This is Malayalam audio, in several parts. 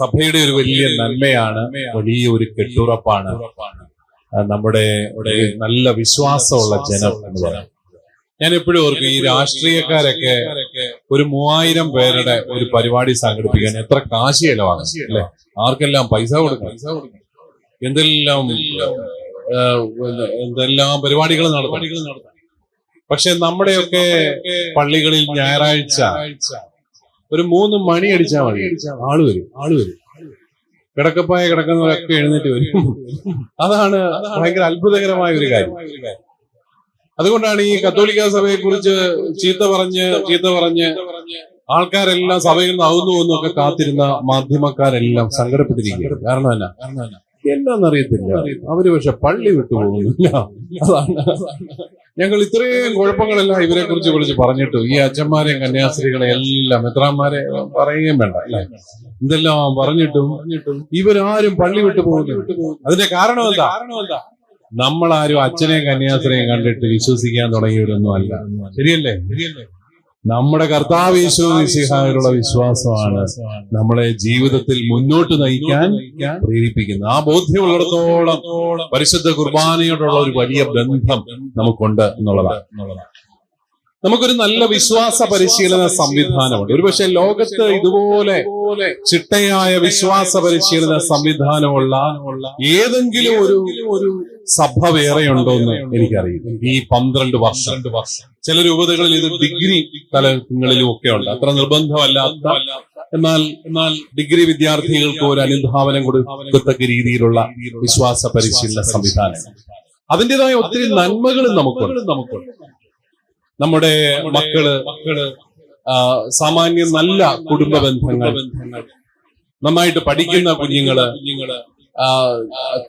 സഭയുടെ ഒരു വലിയ നന്മയാണ് വലിയ ഒരു കെട്ടുറപ്പാണ്. നമ്മുടെ നല്ല വിശ്വാസമുള്ള ജനം എന്ന് പറയാം. ഞാൻ എപ്പോഴും ഓർക്കും ഈ രാഷ്ട്രീയക്കാരൊക്കെ ഒരു മൂവായിരം പേരുടെ ഒരു പരിപാടി സംഘടിപ്പിക്കാൻ എത്ര കാശ് ചെലവാണ് അല്ലെ? ആർക്കെല്ലാം പൈസ കൊടുക്കണം? എന്തെല്ലാം എന്തെല്ലാം? പരിപാടികൾ നടത്തും പക്ഷെ നമ്മുടെയൊക്കെ പള്ളികളിൽ ഞായറാഴ്ച. ഒരു മൂന്ന് മണി അടിച്ചാൽ മതി. ആൾ വരും ആൾ വരും. കിടക്കപ്പായ കിടക്കുന്നവരൊക്കെ എഴുന്നേറ്റ് വരും. അതാണ് ഭയങ്കര അത്ഭുതകരമായ ഒരു കാര്യം. അതുകൊണ്ടാണ് ഈ കത്തോലിക്ക സഭയെ കുറിച്ച് ചീത്ത പറഞ്ഞ് ചീത്ത പറഞ്ഞ് ആൾക്കാരെല്ലാം സഭയിൽ നിന്ന് അവുന്നു എന്നൊക്കെ കാത്തിരുന്ന മാധ്യമക്കാരെല്ലാം സങ്കടപ്പെട്ടിരിക്കുകയാണ്. കാരണം എന്നാ? എന്നാന്നറിയത്തില്ല അവർ പക്ഷെ പള്ളി വിട്ടുപോകുന്നില്ല അതാണ് ഞങ്ങൾ ഇത്രയും കുഴപ്പങ്ങളെല്ലാം ഇവരെ കുറിച്ച് വിളിച്ച് പറഞ്ഞിട്ടു. ഈ അച്ഛന്മാരെയും കന്യാസ്ത്രീകളെ എല്ലാം എത്രാന്മാരെ പറയുകയും വേണ്ട അല്ലെ? എന്തെല്ലാം പറഞ്ഞിട്ടും ഇവരാരും പള്ളി വിട്ടു പോകുന്നു അതിന്റെ കാരണം എന്താ? നമ്മളാരും അച്ഛനെയും കന്യാസ്ത്രീയും കണ്ടിട്ട് വിശ്വസിക്കാൻ തുടങ്ങിയവരൊന്നും അല്ല. ശരിയല്ലേ? നമ്മുടെ കർത്താവ് യേശുവിനുള്ള വിശ്വാസമാണ് നമ്മളെ ജീവിതത്തിൽ മുന്നോട്ട് നയിക്കാൻ പ്രേരിപ്പിക്കുന്നത്. ആ ബോധ്യമുള്ളിടത്തോളം പരിശുദ്ധ കുർബാനയോടുള്ള ഒരു വലിയ ബന്ധം നമുക്കുണ്ട് എന്നുള്ളതാണ്. നമുക്കൊരു നല്ല വിശ്വാസ പരിശീലന സംവിധാനമുണ്ട്. ഒരുപക്ഷെ ലോകത്ത് ഇതുപോലെ ചിട്ടയായ വിശ്വാസ പരിശീലന സംവിധാനമുള്ള ഏതെങ്കിലും ഒരു സഭ വേറെയുണ്ടോ എന്ന് എനിക്കറിയില്ല. ഈ പന്ത്രണ്ട് വർഷം. ചില രൂപതകളിൽ ഇത് ഡിഗ്രി തലങ്ങളിലും ഒക്കെ ഉണ്ട് അത്ര നിർബന്ധമല്ലാത്ത എന്നാൽ എന്നാൽ ഡിഗ്രി വിദ്യാർത്ഥികൾക്ക് ഒരു അനുധാവനം കൊടുക്കത്തക്ക രീതിയിലുള്ള വിശ്വാസ പരിശീലന സംവിധാനം. അതിന്റെതായ ഒത്തിരി നന്മകളും നമുക്കുണ്ട്. നമുക്കുണ്ട് നമ്മുടെ മക്കൾ മക്കൾ സാമാന്യം നല്ല കുടുംബ ബന്ധങ്ങൾ നന്നായിട്ട് പഠിക്കുന്ന കുഞ്ഞുങ്ങൾ ആ,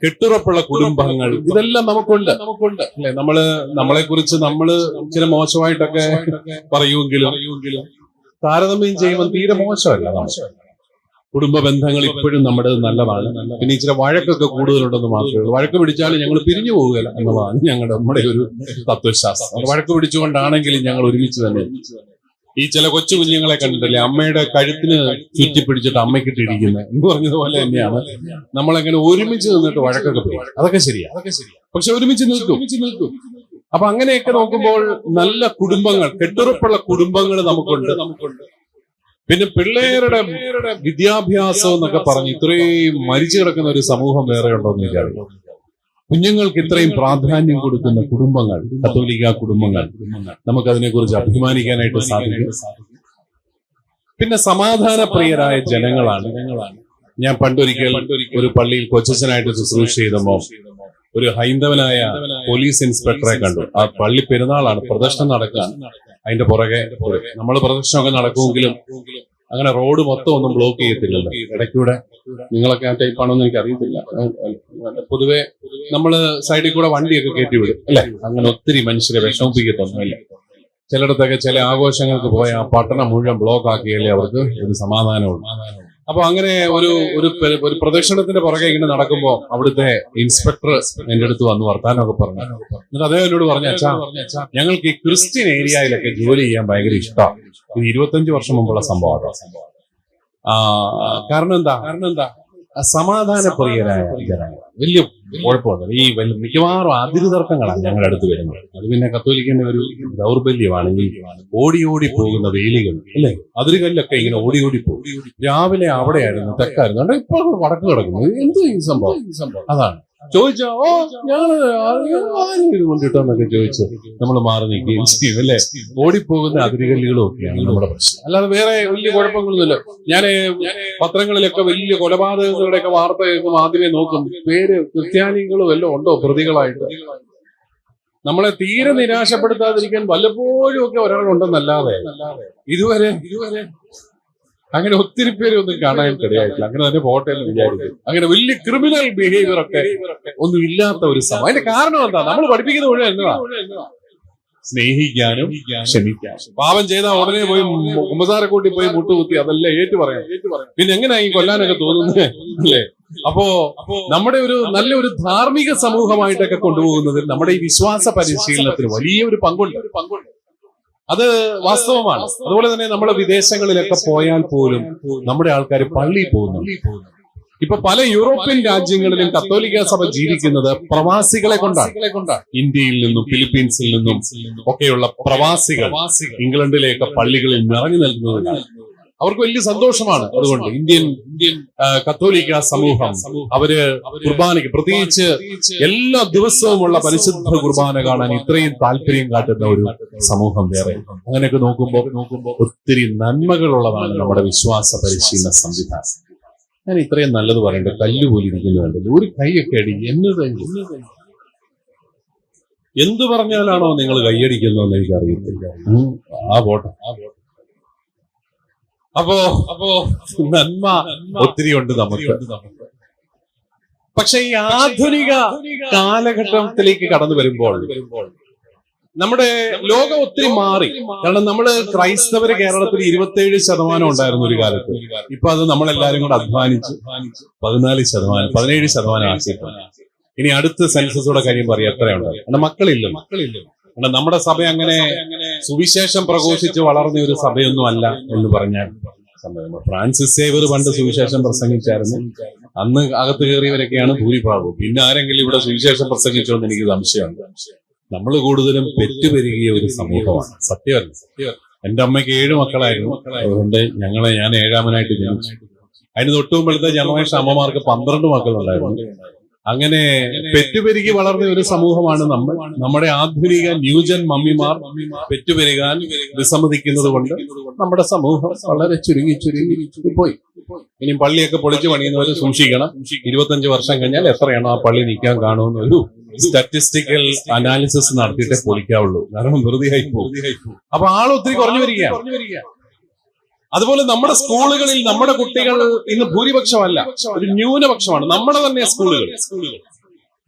കെട്ടുറപ്പുള്ള കുടുംബങ്ങൾ. ഇതെല്ലാം നമുക്കുണ്ട്. നമുക്കുണ്ട് അല്ലെ? നമ്മൾ നമ്മളെ കുറിച്ച് നമ്മൾ ചില മോശമായിട്ടൊക്കെ പറയുമെങ്കിലും താരതമ്യം ചെയ്യുമ്പോൾ തീരെ മോശമല്ല കുടുംബ ബന്ധങ്ങൾ ഇപ്പോഴും നമ്മുടെ നല്ലതാണ്. പിന്നെ ഇച്ചിരി വഴക്കൊക്കെ കൂടുതലുണ്ടെന്ന് മാത്രമേ ഉള്ളൂ. വഴക്ക് പിടിച്ചാൽ ഞങ്ങൾ പിരിഞ്ഞു പോവുകയില്ല എന്നതാണ് ഞങ്ങളുടെ നമ്മുടെ ഒരു തത്വശാസ്ത്രം. വഴക്ക് പിടിച്ചുകൊണ്ടാണെങ്കിലും ഞങ്ങൾ ഒരുമിച്ച് തന്നെ ഈ ചില കൊച്ചു കുഞ്ഞുങ്ങളെ കണ്ടിട്ടില്ലേ? അമ്മയുടെ കഴുത്തിന് ചുറ്റിപ്പിടിച്ചിട്ട് അമ്മയ്ക്കിട്ട് ഇരിക്കുന്നത് എന്ന് പറഞ്ഞതുപോലെ തന്നെയാണ്. നമ്മളെങ്ങനെ ഒരുമിച്ച് നിന്നിട്ട് വഴക്കൊക്കെ പോയി അതൊക്കെ ശരിയാ. പക്ഷെ ഒരുമിച്ച് നിൽക്കും. നിൽക്കും അപ്പൊ അങ്ങനെയൊക്കെ നോക്കുമ്പോൾ നല്ല കുടുംബങ്ങൾ കെട്ടുറപ്പുള്ള കുടുംബങ്ങൾ നമുക്കുണ്ട്. പിന്നെ പിള്ളേരുടെ വിദ്യാഭ്യാസം എന്നൊക്കെ പറഞ്ഞ് ഇത്രയും മരിച്ചു കിടക്കുന്ന ഒരു സമൂഹം വേറെ ഉണ്ടോ എന്ന് എനിക്കറിയാം കുഞ്ഞുങ്ങൾക്ക് ഇത്രയും പ്രാധാന്യം കൊടുക്കുന്ന കുടുംബങ്ങൾ കത്തോലിക്ക കുടുംബങ്ങൾ നമുക്കതിനെ കുറിച്ച് അഭിമാനിക്കാനായിട്ട് സാധിക്കും. പിന്നെ സമാധാന പ്രിയരായ ജനങ്ങളാണ്. ഞാൻ പണ്ടൊരിക്കൽ ഒരു പള്ളിയിൽ കൊച്ചനായിട്ട് ശുശ്രൂഷ ചെയ്തപ്പോ ഒരു ഹൈന്ദവനായ പോലീസ് ഇൻസ്പെക്ടറെ കണ്ടു. ആ പള്ളി പെരുന്നാളാണ്. പ്രദർശനം നടക്കാൻ. അതിന്റെ പുറകെ നമ്മൾ പ്രദർശനമൊക്കെ നടക്കുമെങ്കിലും അങ്ങനെ റോഡ് മൊത്തം ഒന്നും ബ്ലോക്ക് ചെയ്യത്തില്ലല്ലോ. ഇടയ്ക്കൂടെ നിങ്ങളൊക്കെ ആ ടൈപ്പ് ആണോ എന്ന് എനിക്ക് അറിയത്തില്ല പൊതുവെ നമ്മൾ സൈഡിൽ കൂടെ വണ്ടിയൊക്കെ കയറ്റി വിടും അല്ലെ? അങ്ങനെ ഒത്തിരി മനുഷ്യരെ വിഷമിപ്പിക്കത്തൊന്നുമില്ല ചിലയിടത്തൊക്കെ ചില ആഘോഷങ്ങൾക്ക് പോയ ആ പട്ടണം മുഴുവൻ ബ്ലോക്ക് ആക്കിയാലേ അവർക്ക് ഒരു സമാധാനമുള്ളൂ. അപ്പൊ അങ്ങനെ ഒരു ഒരു ഒരു പ്രദക്ഷിണത്തിന്റെ പുറകെ ഇങ്ങനെ നടക്കുമ്പോ അവിടുത്തെ ഇൻസ്പെക്ടർ എന്റെ അടുത്ത് വന്ന് വർത്താനമൊക്കെ പറഞ്ഞു. എന്നിട്ട് അദ്ദേഹം എന്നോട് പറഞ്ഞു അച്ഛാ ഞങ്ങൾക്ക് ഈ ക്രിസ്ത്യൻ ഏരിയയിലൊക്കെ ജോലി ചെയ്യാൻ ഭയങ്കര ഇഷ്ടമാണ് ഇത് ഇരുപത്തഞ്ച് വർഷം മുമ്പുള്ള സംഭവമാണ് കാരണം എന്താ? കാരണം എന്താ സമാധാനപ്രിയരായ വലിയ കുഴപ്പമൊന്നുമില്ല. ഈ മിക്കവാറും അതിര് തർക്കങ്ങളാണ് ഞങ്ങളുടെ അടുത്ത് വരുന്നത്. അത് പിന്നെ കത്തോലിക്കന്റെ ഒരു ദൗർബല്യമാണ് ഓടി ഓടി പോകുന്ന വേലികൾ അല്ലേ? അതിരുകളിലൊക്കെ ഇങ്ങനെ ഓടി ഓടി പോകും. രാവിലെ അവിടെയായിരുന്നു തെക്കായിരുന്നു. ഇപ്പൊ വടക്ക് കിടക്കുന്നു. എന്ത് സംഭവം? അതാണ്. ചോദിച്ചോ? ഓ കൊണ്ടിട്ടോന്നൊക്കെ ചോദിച്ചു നമ്മൾ മാറി. നിൽക്കുകയും ചെയ്യും അല്ലേ? ഓടിപ്പോകുന്ന അതിരുകല്ലുകളും ഒക്കെയാണ് നമ്മുടെ പ്രശ്നം. അല്ലാതെ വേറെ വലിയ കുഴപ്പങ്ങളൊന്നുമില്ല. ഞാൻ പത്രങ്ങളിലൊക്കെ വലിയ കൊലപാതകങ്ങളുടെയൊക്കെ വാർത്ത കേൾക്കുമ്പോൾ ആദ്യമേ നോക്കും പേര് ക്രിസ്ത്യാനികളും എല്ലാം ഉണ്ടോ പ്രതികളായിട്ട്? നമ്മളെ തീരെ നിരാശപ്പെടുത്താതിരിക്കാൻ വല്ലപ്പോഴും ഒക്കെ ഒരാളുണ്ടെന്നല്ലാതെ. ഇതുവരെ ഇതുവരെ അങ്ങനെ ഒത്തിരി പേര് ഒന്നും കാണാൻ കഴിയായിട്ടില്ല അങ്ങനെ തന്നെ പോട്ടെ എന്ന് വിചാരിക്കും. അങ്ങനെ വലിയ ക്രിമിനൽ ബിഹേവിയർ ഒക്കെ ഒന്നും ഇല്ലാത്ത ഒരു സമയം. അതിന്റെ കാരണം എന്താ? നമ്മൾ പഠിപ്പിക്കുന്ന മുഴുവൻ എന്നതാ സ്നേഹിക്കാനും ക്ഷമിക്കാനും. പാപം ചെയ്താൽ ഉടനെ പോയി കുമ്പസാരെ കൂട്ടി പോയി മുട്ടുകുത്തി അതെല്ലാം ഏറ്റു പറയാം പിന്നെ എങ്ങനെയാ ഈ കൊല്ലാനൊക്കെ തോന്നുന്നത് അല്ലേ? അപ്പോ നമ്മുടെ ഒരു നല്ല ഒരു ധാർമ്മിക സമൂഹമായിട്ടൊക്കെ കൊണ്ടുപോകുന്നതിൽ നമ്മുടെ ഈ വിശ്വാസ പരിശീലനത്തിന് വലിയ ഒരു പങ്കുണ്ട് പങ്കുണ്ട്. അത് വാസ്തവമാണ്. അതുപോലെ തന്നെ നമ്മൾ വിദേശങ്ങളിലൊക്കെ പോയാൽ പോലും നമ്മുടെ ആൾക്കാർ പള്ളിയിൽ പോകുന്നു. ഇപ്പൊ പല യൂറോപ്യൻ രാജ്യങ്ങളിലും കത്തോലിക്ക സഭ ജീവിക്കുന്നത് പ്രവാസികളെ കൊണ്ടാണ്. ഇന്ത്യയിൽ നിന്നും ഫിലിപ്പീൻസിൽ നിന്നും ഒക്കെയുള്ള പ്രവാസികൾ ഇംഗ്ലണ്ടിലെയൊക്കെ പള്ളികളിൽ നിറഞ്ഞു നൽകുന്നതിനാണ് അവർക്ക് വലിയ സന്തോഷമാണ് അതുകൊണ്ട് ഇന്ത്യൻ ഇന്ത്യൻ കത്തോലിക്ക സമൂഹം അവർ കുർബാനയ്ക്ക് പ്രത്യേകിച്ച് എല്ലാ ദിവസവുമുള്ള പരിശുദ്ധ കുർബാന കാണാൻ ഇത്രയും താല്പര്യം കാട്ടുന്ന ഒരു സമൂഹം വേറെ. അങ്ങനെയൊക്കെ നോക്കുമ്പോൾ നോക്കുമ്പോൾ ഒത്തിരി നന്മകളുള്ളതാണ് നമ്മുടെ വിശ്വാസ പരിശീലന സംവിധാനം. ഞാൻ ഇത്രയും നല്ലത് പറയണ്ട കല്ല് പോലെ ഇരിക്കുന്നുണ്ട് ഒരു കൈയൊക്കെ അടി എന്നത് എന്ത് പറഞ്ഞാലാണോ നിങ്ങൾ കൈയടിക്കുന്നതെന്ന് എനിക്ക് അറിയത്തില്ല ഉം, ആ പോട്ടെ. ആ പോട്ടെ. അപ്പോ അപ്പോ നന്മ ഒത്തിരി ഉണ്ട് നമുക്ക്. പക്ഷെ ഈ ആധുനിക കാലഘട്ടത്തിലേക്ക് കടന്നു വരുമ്പോൾ നമ്മുടെ ലോകം ഒത്തിരി മാറി. കാരണം നമ്മൾ ക്രൈസ്തവര് കേരളത്തിൽ ഇരുപത്തിയേഴ് ശതമാനം ഉണ്ടായിരുന്നു ഒരു കാലത്ത്. ഇപ്പൊ അത് നമ്മളെല്ലാരും കൂടെ അധ്വാനിച്ച് പതിനാല് ശതമാനം പതിനേഴ് ശതമാനം ആക്കിയിട്ടുണ്ട്. ഇനി അടുത്ത സെൻസസോടെ കാര്യം പറയാം എത്രയുണ്ട്. കാരണം മക്കളില്ല മക്കളില്ല നമ്മുടെ സഭ അങ്ങനെ സുവിശേഷം പ്രഘോഷിച്ച് വളർന്ന ഒരു സഭയൊന്നും അല്ല എന്ന് പറഞ്ഞാൽ ഫ്രാൻസിസ് സേവർ പണ്ട് സുവിശേഷം പ്രസംഗിച്ചായിരുന്നു. അന്ന് അകത്ത് കയറിയവരൊക്കെയാണ് ഭൂരിഭാഗവും. പിന്നെ ആരെങ്കിലും ഇവിടെ സുവിശേഷം പ്രസംഗിച്ചോ എന്ന് എനിക്ക് സംശയമുണ്ട് നമ്മൾ കൂടുതലും പെറ്റുപെരുകിയ ഒരു സമൂഹമാണ്. സത്യമല്ല. എന്റെ അമ്മയ്ക്ക് ഏഴ് മക്കളായിരുന്നു. അതുകൊണ്ട് ഞങ്ങളെ ഞാൻ ഏഴാമനായിട്ട് ജനിച്ചു. അതിന് തൊട്ടുമ്പോഴത്തെ ജനറേഷൻ അമ്മമാർക്ക് പന്ത്രണ്ട് മക്കളുണ്ടായിരുന്നു. അങ്ങനെ പെറ്റുപെരുകി വളർന്ന ഒരു സമൂഹമാണ് നമ്മൾ. നമ്മുടെ ആധുനിക ന്യൂജൻ മമ്മിമാർ പെറ്റുപെരുകാൻ വിസമ്മതിക്കുന്നത് കൊണ്ട് നമ്മുടെ സമൂഹം വളരെ ചുരുങ്ങി ചുരുങ്ങി പോയി. ഇനി പള്ളിയൊക്കെ പൊളിച്ചു പണിയുന്നവർ സൂക്ഷിക്കണം. ഇരുപത്തഞ്ച് വർഷം കഴിഞ്ഞാൽ എത്രയാണോ ആ പള്ളി നിൽക്കാൻ കാണുമെന്ന് ഒരു സ്റ്റാറ്റിസ്റ്റിക്കൽ അനാലിസിസ് നടത്തിയിട്ടേ പൊളിക്കാവുള്ളൂ. കാരണം വെറുതെ ആയി പോകും. അപ്പൊ ആൾ ഒത്തിരി കുറഞ്ഞു വരികയാണ്. അതുപോലെ നമ്മുടെ സ്കൂളുകളിൽ നമ്മുടെ കുട്ടികൾ ഇന്ന് ഭൂരിപക്ഷമല്ല ഒരു ന്യൂനപക്ഷമാണ്. നമ്മുടെ തന്നെ സ്കൂളുകൾ.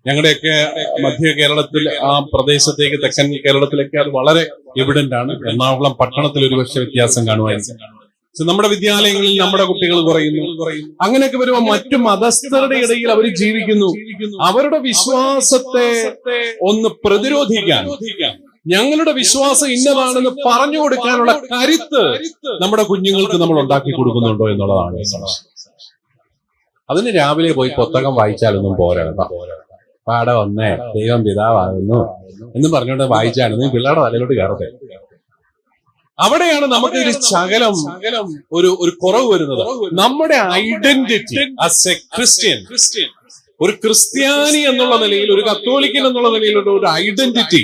ഞങ്ങളുടെയൊക്കെ മധ്യ കേരളത്തിൽ ആ പ്രദേശത്തേക്ക് തെക്കൻ കേരളത്തിലൊക്കെ അത് വളരെ എവിഡന്റ് ആണ്. എറണാകുളം പട്ടണത്തിൽ ഒരു പക്ഷേ വ്യത്യാസം കാണുമായിരിക്കും നമ്മുടെ വിദ്യാലയങ്ങളിൽ നമ്മുടെ കുട്ടികൾ കുറയുന്നു. അങ്ങനെയൊക്കെ വരുമ്പോൾ മറ്റു മതസ്ഥരുടെ ഇടയിൽ അവർ ജീവിക്കുന്നു. അവരുടെ വിശ്വാസത്തെ ഒന്ന് പ്രതിരോധിക്കാൻ ഞങ്ങളുടെ വിശ്വാസം ഇന്നതാണെന്ന് പറഞ്ഞു കൊടുക്കാനുള്ള കരുത്ത് നമ്മുടെ കുഞ്ഞുങ്ങൾക്ക് നമ്മൾ ഉണ്ടാക്കി കൊടുക്കുന്നുണ്ടോ എന്നുള്ളതാണ്. അതിന് രാവിലെ പോയി പുസ്തകം വായിച്ചാലൊന്നും പോരാ. പാടെ ഒന്നേ ദൈവം പിതാവാകുന്നു എന്നും പറഞ്ഞുകൊണ്ട് വായിച്ചാണ്. പിള്ളേരുടെ തലയിലോട്ട് കയറട്ടെ. അവിടെയാണ് നമുക്ക് ഒരു ശകലം ഒരു ഒരു കുറവ് വരുന്നത്. നമ്മുടെ ഐഡന്റിറ്റി ആസ് എ ക്രിസ്ത്യൻ ഒരു ക്രിസ്ത്യാനി എന്നുള്ള നിലയിൽ ഒരു കത്തോലിക്കൻ എന്നുള്ള നിലയിലുള്ള ഒരു ഐഡന്റിറ്റി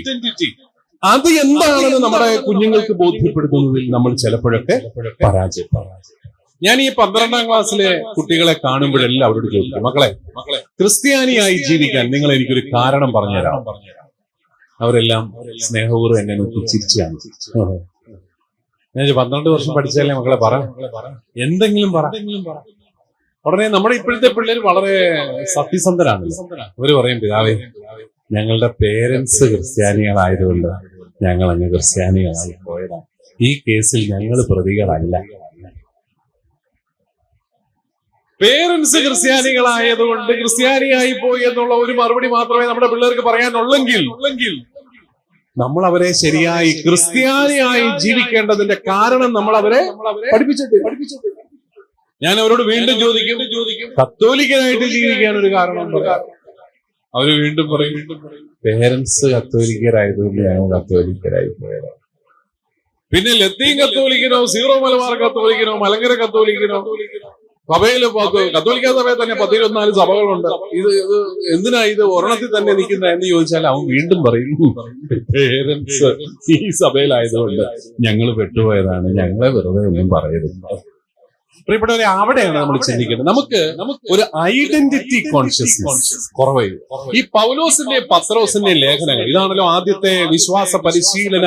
അത് എന്താണെന്ന് നമ്മുടെ കുഞ്ഞുങ്ങൾക്ക് ബോധ്യപ്പെടുത്തുന്നതിൽ നമ്മൾ ചിലപ്പോഴൊക്കെ പരാജയപ്പെടാം. ഞാൻ ഈ പന്ത്രണ്ടാം ക്ലാസ്സിലെ കുട്ടികളെ കാണുമ്പോഴെല്ലാം അവരോട് ചോദിക്കും മക്കളെ മക്കളെ ക്രിസ്ത്യാനിയായി ജീവിക്കാൻ നിങ്ങൾ എനിക്കൊരു കാരണം പറഞ്ഞുതരാം അവരെല്ലാം സ്നേഹപൂർവം എന്നെ നോക്കി ചിരിച്ചാണ് ഞാൻ പന്ത്രണ്ട് വർഷം പഠിച്ചാലേ മക്കളെ പറ? എന്തെങ്കിലും പറ. ഉടനെ നമ്മുടെ ഇപ്പോഴത്തെ പിള്ളേർ വളരെ സത്യസന്ധരാണ്. അവർ പറയും പിതാവേ ഞങ്ങളുടെ പേരൻസ് ക്രിസ്ത്യാനികളായതുകൊണ്ട് ഞങ്ങൾ അങ്ങ് ക്രിസ്ത്യാനികളായി പോയതാണ് ഈ കേസിൽ ഞങ്ങൾ പ്രതികളല്ല. പേരൻസ് ക്രിസ്ത്യാനികളായതുകൊണ്ട് ക്രിസ്ത്യാനിയായി പോയി എന്നുള്ള ഒരു മറുപടി മാത്രമേ നമ്മുടെ പിള്ളേർക്ക് പറയാനുള്ളെങ്കിൽ നമ്മൾ അവരെ ശരിയായി ക്രിസ്ത്യാനിയായി ജീവിക്കേണ്ടതിന്റെ കാരണം നമ്മൾ അവരെ പഠിപ്പിച്ചിട്ട് ഞാൻ അവരോട് വീണ്ടും ചോദിക്കും. ചോദിക്കും കത്തോലിക്കനായിട്ട് ജീവിക്കാൻ ഒരു കാരണം അവർ വീണ്ടും പറയും പേരൻസ് കത്തോലിക്കരായതുകൊണ്ട് ഞങ്ങൾ കത്തോലിക്കരായി പോയത് പിന്നെ ലത്തീൻ കത്തോലിക്കനോ സീറോ മലബാർ കത്തോലിക്കനോ മലങ്കര കത്തോലിക്കനോ സഭയിൽ കത്തോലിക്ക സഭയിൽ തന്നെ പത്തിരുപത്തിനാല് സഭകളുണ്ട്. ഇത് ഇത് എന്തിനാ ഇത് ഒരെണ്ണത്തിൽ തന്നെ നിൽക്കുന്ന എന്ന് ചോദിച്ചാൽ അവൻ വീണ്ടും പറയും പേരൻസ് ഈ സഭയിലായതുകൊണ്ട് ഞങ്ങൾ പെട്ടുപോയതാണ് ഞങ്ങളെ വെറുതെ ഒന്നും പറയരുത്. പ്രിയപ്പെട്ടവരെ അവിടെയാണ് നമ്മൾ ചിന്തിക്കേണ്ടത് നമുക്ക് ഒരു ഐഡന്റിറ്റി കോൺഷ്യസ്നസ് കുറവായി ഈ പൗലോസിന്റെ പത്രോസിന്റെ ലേഖനങ്ങൾ ഇതാണല്ലോ ആദ്യത്തെ വിശ്വാസ പരിശീലന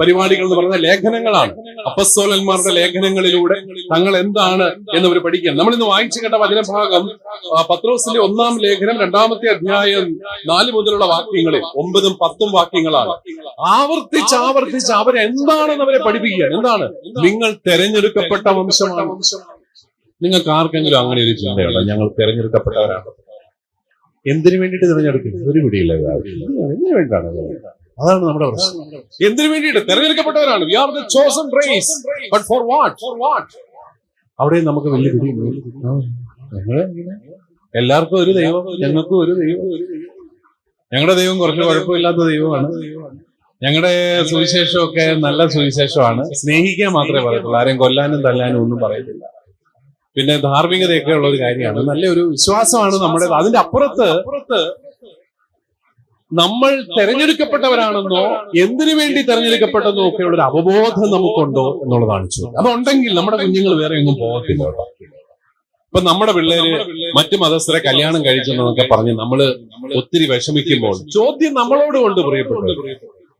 പരിപാടികൾ എന്ന് പറഞ്ഞ ലേഖനങ്ങളാണ്. അപ്പസ്തോലന്മാരുടെ ലേഖനങ്ങളിലൂടെ തങ്ങൾ എന്താണ് എന്നവർ പഠിക്കാൻ നമ്മൾ ഇന്ന് വായിച്ചു കേട്ട വചനഭാഗം പത്രോസിന്റെ ഒന്നാം ലേഖനം രണ്ടാമത്തെ അധ്യായം നാല് മുതലുള്ള വാക്യങ്ങളിൽ ഒമ്പതും പത്തും വാക്യങ്ങളാണ്. ആവർത്തിച്ച് ആവർത്തിച്ച് അവരെന്താണെന്ന് അവരെ പഠിപ്പിക്കുകയാണ്. എന്താണ്? നിങ്ങൾ തെരഞ്ഞെടുക്കപ്പെട്ട വംശമാണ് നിങ്ങൾക്ക് ആർക്കെങ്കിലും അങ്ങനെ ഒരു ചിന്തയുണ്ടോ ഞങ്ങൾ തെരഞ്ഞെടുക്കപ്പെട്ടവരാണ്. എന്തിനു വേണ്ടിയിട്ട് തിരഞ്ഞെടുക്കുന്നു ഒരു പിടിയില്ല എന്തിനു വേണ്ടിയിട്ടാണ് അതാണ് നമ്മുടെ പ്രശ്നം. എന്തിനു വേണ്ടിയിട്ട്? തെരഞ്ഞെടുക്കപ്പെട്ടവരാണ്. We are the chosen race but for what for what അവിടെ നമുക്ക് വലിയ. ആ, എല്ലാവർക്കും ഒരു ദൈവം. ഞങ്ങൾക്കും ഒരു ദൈവം. ഞങ്ങളുടെ ദൈവം കുറച്ച് കുഴപ്പമില്ലാത്ത ദൈവമാണ്. ഞങ്ങളുടെ സുവിശേഷമൊക്കെ നല്ല സുവിശേഷമാണ്. സ്നേഹിക്കാൻ മാത്രമേ പറയത്തുള്ളൂ. ആരെയും കൊല്ലാനും തല്ലാനും ഒന്നും പറയത്തില്ല. പിന്നെ ധാർമ്മികതയൊക്കെ ഉള്ള ഒരു കാര്യമാണ്. നല്ലൊരു വിശ്വാസമാണ് നമ്മുടെ അതിന്റെ അപ്പുറത്ത് നമ്മൾ തെരഞ്ഞെടുക്കപ്പെട്ടവരാണെന്നോ എന്തിനു വേണ്ടി തെരഞ്ഞെടുക്കപ്പെട്ടെന്നോ ഒക്കെയുള്ള ഒരു അവബോധം നമുക്കുണ്ടോ എന്നുള്ളതാണ് ചോദ്യം. അതുണ്ടെങ്കിൽ നമ്മുടെ കുഞ്ഞുങ്ങൾ വേറെ എങ്ങും പോകത്തില്ല ഇപ്പൊ നമ്മുടെ പിള്ളേര് മറ്റു മതസ്ഥരെ കല്യാണം കഴിച്ചെന്നൊക്കെ പറഞ്ഞ് നമ്മൾ ഒത്തിരി വിഷമിക്കുമ്പോൾ ചോദ്യം നമ്മളോട് കൊണ്ട് പ്രിയപ്പെട്ടു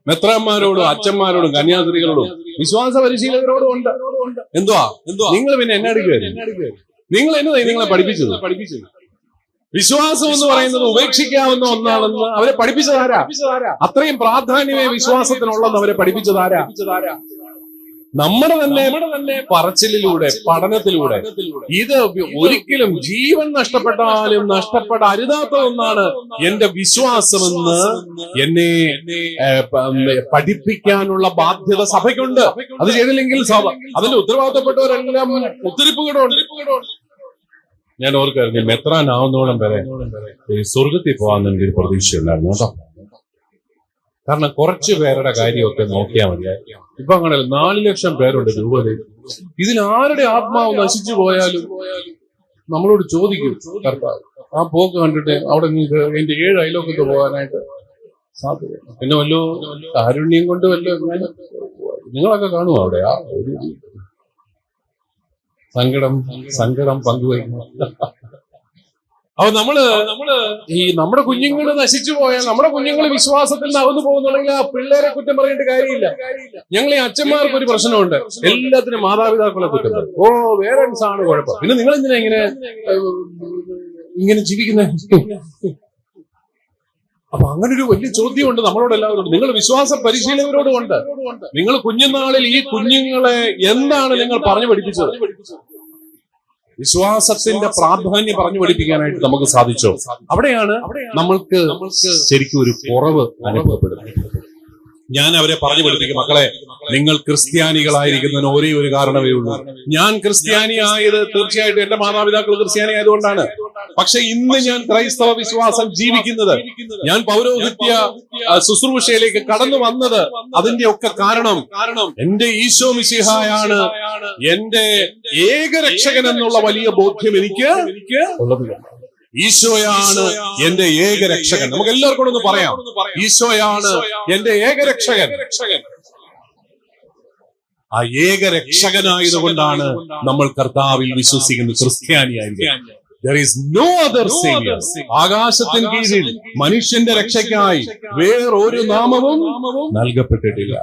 മെത്രാന്മാരോടും അച്ഛന്മാരോടും കന്യാസ്ത്രീകളോടും വിശ്വാസ പരിശീലകരോടും ഉണ്ട്. എന്തുവാ? എന്തുവാ? നിങ്ങൾ പിന്നെ എന്നെ അടുക്കുകയായിരുന്നു നിങ്ങൾ എന്നതായി നിങ്ങളെ പഠിപ്പിച്ചത്? പഠിപ്പിച്ചത്. വിശ്വാസം എന്ന് പറയുന്നത് ഉപേക്ഷിക്കാവുന്ന ഒന്നാണെന്ന് അവരെ പഠിപ്പിച്ചതാരാ അത്രയും പ്രാധാന്യമേ വിശ്വാസത്തിനുള്ളെന്ന് അവരെ പഠിപ്പിച്ചതാരാ നമ്മുടെ തന്നെ പറച്ചിലിലൂടെ പഠനത്തിലൂടെ. ഇത് ഒരിക്കലും ജീവൻ നഷ്ടപ്പെട്ടാലും നഷ്ടപ്പെടരുതാത്ത ഒന്നാണ് എന്റെ വിശ്വാസമെന്ന് എന്നെ പഠിപ്പിക്കാനുള്ള ബാധ്യത സഭയ്ക്കുണ്ട്. അത് ചെയ്തില്ലെങ്കിൽ സഭ അതിന്റെ ഉത്തരവാദിത്തപ്പെട്ടവരെല്ലാം ഒത്തിരിപ്പുകളുണ്ട് ഞാൻ ഓർക്കായിരുന്നു മെത്രാനാവുന്നോളം വരെ സ്വർഗത്തിൽ പോകാൻ എനിക്കൊരു പ്രതീക്ഷയുണ്ടായിരുന്നു കേട്ടോ. കാരണം കുറച്ച് പേരുടെ കാര്യമൊക്കെ നോക്കിയാൽ മതി. ഇപ്പൊ അങ്ങനെ നാല് ലക്ഷം പേരുണ്ട് രൂപതയിൽ ഇതിൽ ആരുടെ ആത്മാവ് നശിച്ചു പോയാലും നമ്മളോട് ചോദിക്കും കർത്താവ് ആ പോക്ക് കണ്ടിട്ട് അവിടെ നിങ്ങൾക്ക് എന്റെ ഏഴ് അയലോക്കത്ത് പോകാനായിട്ട് സാധ്യത പിന്നെ വല്ലോ കാരുണ്യം കൊണ്ട് വല്ലോ നിങ്ങളൊക്കെ കാണും അവിടെ? ആ സങ്കടം സങ്കടം പങ്കുവയ്ക്കുന്നു. അപ്പൊ നമ്മൾ നമ്മൾ ഈ നമ്മുടെ കുഞ്ഞുങ്ങൾ നശിച്ചു പോയാൽ നമ്മുടെ കുഞ്ഞുങ്ങൾ വിശ്വാസത്തിൽ അകന്നു പോകുന്നുണ്ടെങ്കിൽ ആ പിള്ളേരെ കുറ്റം പറയേണ്ട കാര്യമില്ല. ഞങ്ങൾ ഈ അച്ഛന്മാർക്ക് ഒരു പ്രശ്നമുണ്ട്. എല്ലാത്തിനും മാതാപിതാക്കളെ കുറ്റം ഓ പേരൻസ് ആണ് കുഴപ്പം. പിന്നെ നിങ്ങൾ എന്തിനാ ഇങ്ങനെ ഇങ്ങനെ ജീവിക്കുന്നത് അപ്പൊ അങ്ങനെ ഒരു വലിയ ചോദ്യമുണ്ട് നമ്മളോട് എല്ലാവരോടും. നിങ്ങൾ വിശ്വാസ പരിശീലകരോടും ഉണ്ട്. നിങ്ങൾ കുഞ്ഞുനാളിൽ ഈ കുഞ്ഞുങ്ങളെ എന്താണ് നിങ്ങൾ പറഞ്ഞു പഠിപ്പിച്ചത്? വിശ്വാസത്തിന്റെ പ്രാധാന്യം പറഞ്ഞു പഠിപ്പിക്കാനായിട്ട് നമുക്ക് സാധിച്ചു? അവിടെയാണ് നമ്മൾക്ക് ശരിക്കും ഒരു കുറവ് അനുഭവപ്പെടുന്നത്. ഞാൻ അവരെ പറഞ്ഞു പഠിപ്പിക്കും മക്കളെ നിങ്ങൾ ക്രിസ്ത്യാനികളായിരിക്കുന്നതിന് ഒരേ ഒരു കാരണമേ ഉള്ളൂ. ഞാൻ ക്രിസ്ത്യാനി ആയത് തീർച്ചയായിട്ടും എന്റെ മാതാപിതാക്കൾ ക്രിസ്ത്യാനി ആയതുകൊണ്ടാണ്. പക്ഷെ ഇന്ന് ഞാൻ ക്രൈസ്തവ വിശ്വാസം ജീവിക്കുന്നത്. ഞാൻ പൗരോഹിത്യ ശുശ്രൂഷയിലേക്ക് കടന്നു വന്നത് അതിന്റെ ഒക്കെ കാരണം കാരണം എന്റെ ഈശോ മിശിഹായാണ്. എന്റെ ഏകരക്ഷകൻ എന്നുള്ള വലിയ ബോധ്യം എനിക്ക് ഉള്ളത് ഈശോയാണ് എന്റെ ഏകരക്ഷകൻ. നമുക്ക് എല്ലാവർക്കും ഒന്ന് പറയാം. ഈശോയാണ് എന്റെ ഏകരക്ഷകൻ. ആ ഏകരക്ഷകനായതുകൊണ്ടാണ് നമ്മൾ കർത്താവിൽ വിശ്വസിക്കുന്നത് ക്രിസ്ത്യാനിയായിരിക്കും There is no other savior. ആകാശത്തിന് കീഴിൽ മനുഷ്യന്റെ രക്ഷയ്ക്കായി വേറൊരു നാമവും നൽകപ്പെട്ടിട്ടില്ല.